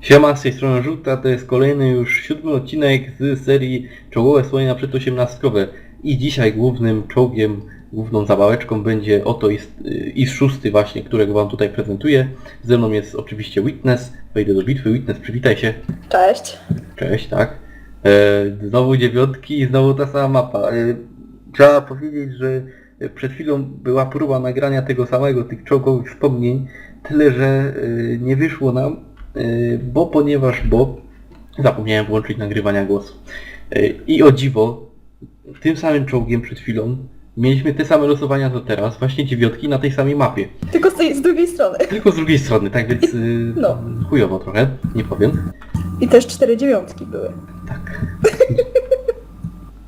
Siema, z tej strony Żółta, to jest kolejny już siódmy odcinek z serii Czołowe Słonie przed osiemnastkowe. I dzisiaj głównym czołgiem, główną zabaweczką będzie oto ist, is szósty właśnie, którego wam tutaj prezentuję. Ze mną jest oczywiście Witness, wejdę do bitwy. Witness, przywitaj się. Cześć. Cześć, tak. E, znowu dziewiątki i znowu ta sama mapa. E, trzeba powiedzieć, że przed chwilą była próba nagrania tego samego, tych czołgowych wspomnień, tyle że e, nie wyszło nam, bo ponieważ, bo zapomniałem włączyć nagrywania głosu. E, I o dziwo, tym samym czołgiem przed chwilą mieliśmy te same losowania co teraz, właśnie dziewiątki na tej samej mapie. Tylko z, tej, z drugiej strony. Tylko z drugiej strony, tak więc e, No. chujowo trochę, nie powiem. I też cztery dziewiątki były. Tak.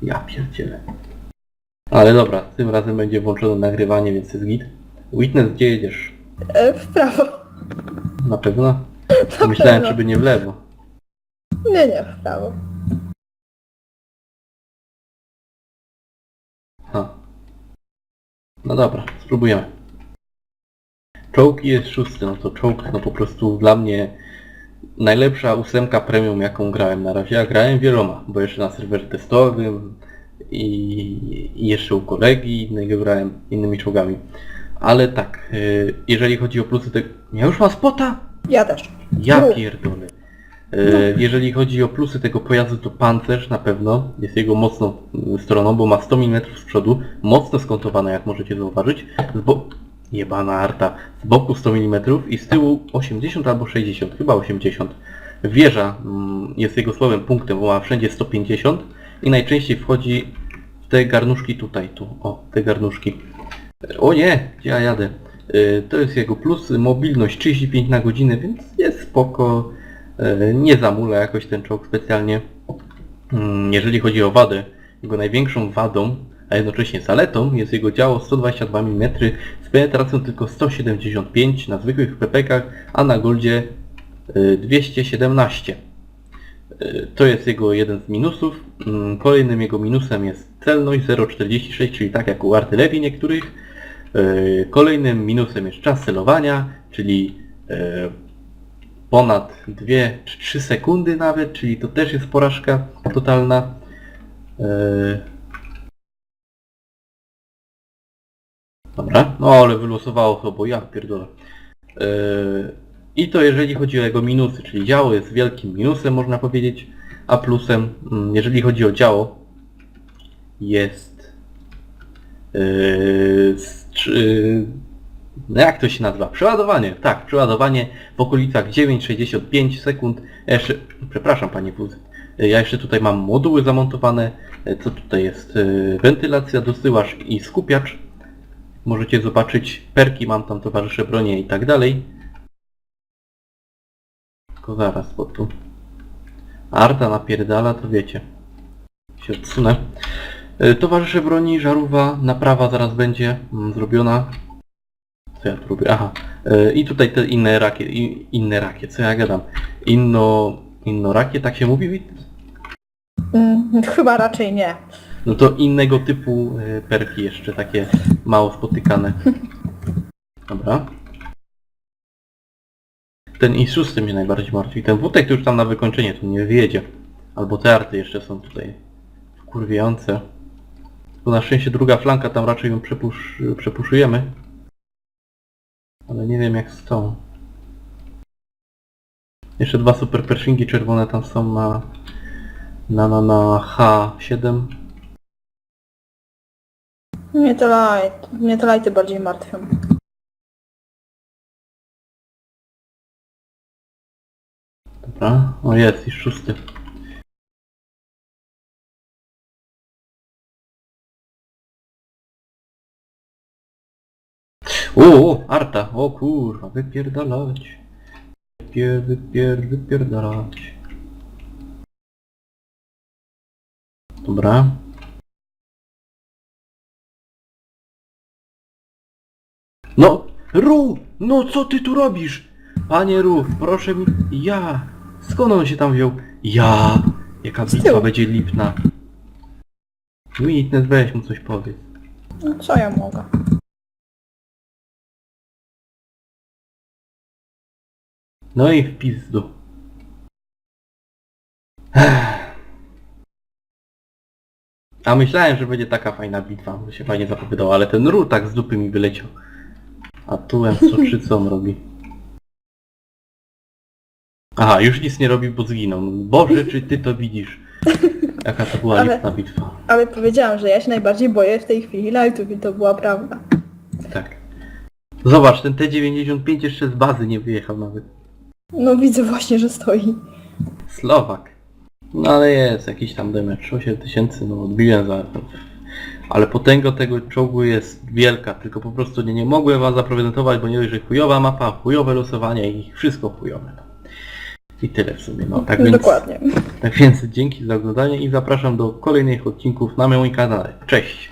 Ja pierdzielę. Ale dobra, tym razem będzie włączone nagrywanie, więc jest git. Witness, gdzie jedziesz? E, w prawo. Na pewno? Na Myślałem, pewno. żeby nie w lewo. Nie, nie, w prawo. Ha. No dobra, spróbujemy. Czołg jest szósty, no to czołg, no po prostu dla mnie najlepsza ósemka premium jaką grałem na razie. Ja grałem wieloma, bo jeszcze na serwerze testowym i, i jeszcze u kolegi innego grałem innymi czołgami. Ale tak, y, jeżeli chodzi o plusy tego... Ja już mam spota? Ja też. Ja No. pierdolę. E, jeżeli chodzi o plusy tego pojazdu, to pancerz na pewno jest jego mocną mm, stroną, bo ma 100 mm z przodu, mocno skontowane jak możecie zauważyć. Z bo... Jebana arta. Z boku 100 mm i z tyłu 80 albo 60, chyba 80. Wieża mm, jest jego słabym punktem, bo ma wszędzie 150 i najczęściej wchodzi w te garnuszki tutaj, tu, o, te garnuszki. O nie, gdzie ja jadę? Y, To jest jego plus, mobilność 35 na godzinę, więc jest spoko. Y, Nie zamula jakoś ten czołg specjalnie. Mm, Jeżeli chodzi o wadę, jego największą wadą, a jednocześnie zaletą jest jego działo 122 mm z penetracją tylko 175 na zwykłych PPK, a na Goldzie y, 217. Y, To jest jego jeden z minusów. Mm, Kolejnym jego minusem jest celność 0,46, czyli tak jak u artylerii niektórych. Y, Kolejnym minusem jest czas celowania, czyli y, ponad 2 czy 3 sekundy nawet, czyli to też jest porażka totalna. Y, Dobra, no ale wylosowało to, bo ja pierdolę. I to jeżeli chodzi o jego minusy, czyli działo jest wielkim minusem można powiedzieć, a plusem, mm, jeżeli chodzi o działo, jest yy, no jak to się nazywa? Przeładowanie, tak, przeładowanie w okolicach 9,65 sekund. Jeszcze, przepraszam panie wóz, ja jeszcze tutaj mam moduły zamontowane, co tutaj jest, yy, wentylacja, dosyłacz i skupiacz. Możecie zobaczyć perki, mam tam towarzysze bronie i tak dalej. Tylko zaraz, bo tu Arta napierdala, to wiecie. Się odsunę. E, Towarzysze broni, żarówa, naprawa zaraz będzie mm, zrobiona. Co ja tu robię? Aha. E, I tutaj te inne rakie, inne rakie, co ja gadam? Inno, inno rakie, tak się mówi? Wit? Mm, chyba raczej nie. No to innego typu e, perki jeszcze, takie mało spotykane. Dobra. Ten i szósty mnie najbardziej martwi. Ten wutek to już tam na wykończenie tu nie wyjedzie. Albo te arty jeszcze są tutaj wkurwiające. Bo na szczęście druga flanka tam raczej ją przepusz, przepuszujemy. Ale nie wiem jak z tą. Jeszcze dwa super pershingi czerwone tam są na na na na H7. Mnie to light. Mnie to lighty bardziej martwią. Dobra, o jest, już szósty. O, Arta, o kurwa, wypierdalać. Wypier, wypier, wypierdalać. Dobra. No, Ru, no co ty tu robisz? Panie Ru, proszę mi... Ja! Skąd on się tam wziął? Ja! Jaka bitwa będzie lipna. Witness, weź mu coś powiedz. No, co ja mogę? No i w pizdu. A myślałem, że będzie taka fajna bitwa, by się fajnie zapowiadała, ale ten ru tak z dupy mi wyleciał. A tułem co on robi. Aha, już nic nie robi, bo zginął. Boże, czy ty to widzisz? Jaka to była Ale- bitwa. Ale powiedziałam, że ja się najbardziej boję w tej chwili lightów i to była prawda. Tak. Zobacz, ten T95 jeszcze z bazy nie wyjechał nawet. No widzę właśnie, że stoi. Słowak. No ale jest jakiś tam damage. 8000, no odbiłem za... Ale potęga tego czołgu jest wielka, tylko po prostu nie, nie mogłem wam zaprezentować, bo nie dość, że chujowa mapa, chujowe losowanie i wszystko chujowe. No. I tyle w sumie, no tak więc... Dokładnie. Tak więc dzięki za oglądanie i zapraszam do kolejnych odcinków na moim kanale. Cześć!